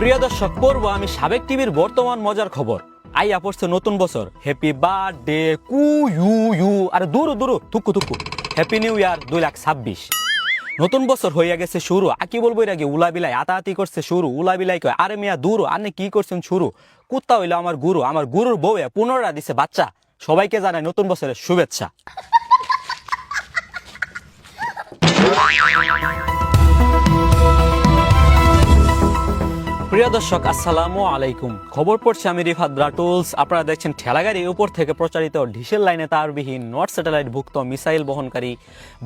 দর্শক, পড়ব আমি সাবেক টিভির বর্তমান মজার খবর। আইয়া পড়ছে নতুন বছর। হ্যাপি বার্থডে কু ইউ ইউ আরে দূর দূর, থুকু থুকু। হ্যাপি নিউ ইয়ার দুই লাখ ছাব্বিশ। নতুন বছর হইয়া গেছে শুরু। আকি বলব এর আগে? উলা বিলাই আতাহাতি করছে শুরু। উলা বিলাই কয়, আরে মিয়া, দূর আনে কি করছেন শুরু? কুত্তা হইল আমার গুরু। আমার গুরুর বউয়ে পুনরা দিছে বাচ্চা। সবাইকে জানায় নতুন বছরের শুভেচ্ছা। প্রিয় দর্শক, আসসালামু আলাইকুম। খবর পড়ছে আমি রিফাত ব্রাটুলস। আপনারা দেখছেন ঠেলাগাড়ি, উপর থেকে প্রচারিত ঢিসেল লাইনে তারবিহীন নর্থ স্যাটেলাইট ভুক্ত মিসাইল বহনকারী,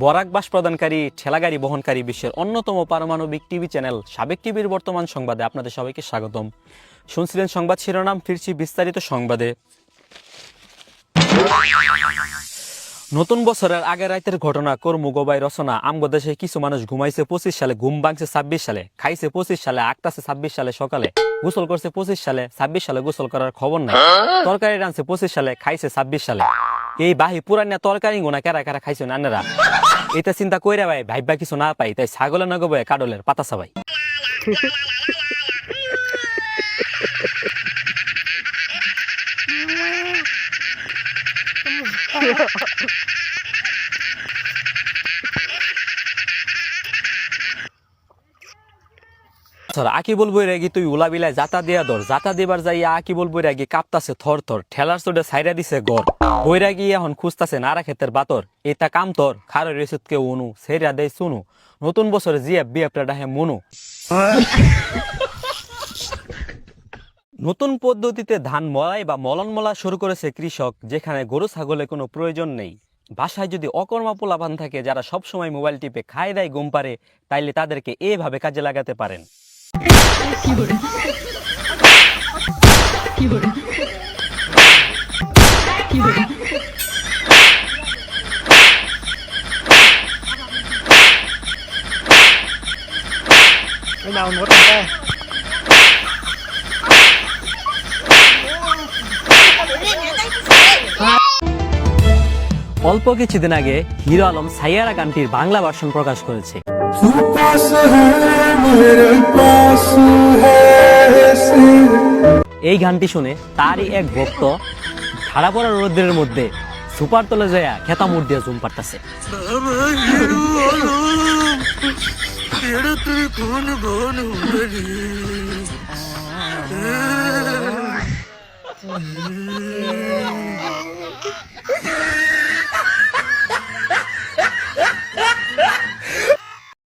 বরাক বাস প্রদানকারী, ঠেলাগাড়ি বহনকারী বিশ্বের অন্যতম পারমাণবিক টিভি চ্যানেল সাবেক টিভির বর্তমান সংবাদে আপনাদের সবাইকে স্বাগতম। শুনছিলেন সংবাদ শিরোনাম, ফিরছি বিস্তারিত সংবাদে। নতুন বছরের আগের রাতের ঘটনা কর্মু গোবাই রচনা। আমগো দেশে কিছু মানুষ ঘুমাইছে পঁচিশ সালে, ঘুম ভাঙছে ছাব্বিশ সালে, খাইছে পঁচিশ সালে, আটটাছে ছাব্বিশ সালে সকালে, গোসল করছে পঁচিশ সালে, ছাব্বিশ সালে গোসল করার খবর নাই। তরকারি রাঁধছে পঁচিশ সালে, খাইছে ছাব্বিশ সালে। এই বাহি পুরানিয়া তরকারি গোনা কেরা কেরা খাইছে নানেরা? এটা চিন্তা কইরা ভাই, ভাইবা কিছু না পাই, তাই ছাগলের নগবে কাডলের পাতা সাবাই তুই উলা বিলায় জাতা দিয়া জাতা দিবার থর থর, ঠেলার চোটে সাইরা দিছে এখন খুঁজতাছে নারা বাতর, এটা কাম তোর, খারে উনু সেরা দেয় শুনু নতুন ডাহে নতুন পদ্ধতিতে ধান মলাই বা মলন মলা শুরু করেছে কৃষক, যেখানে গরু ছাগলের কোনো প্রয়োজন নেই। বাসায় যদি অকর্মা পোলাপান থাকে, যারা সবসময় মোবাইল টিপে খায় দেয় ঘুম পারে তাইলে তাদেরকে এভাবে কাজে লাগাতে পারেন। ไม่เมาหมดเลย অল্প কিছুদিন আগে হিরো আলম সাইয়ারা গানটির বাংলা ভার্সন প্রকাশ করেছে এই গানটি শুনে তারই এক ভক্ত ঠাড়া পড়া রোদ্রের মধ্যে সুপার তলে যায় খেতা মুড় দিয়ে জুম পারতাছে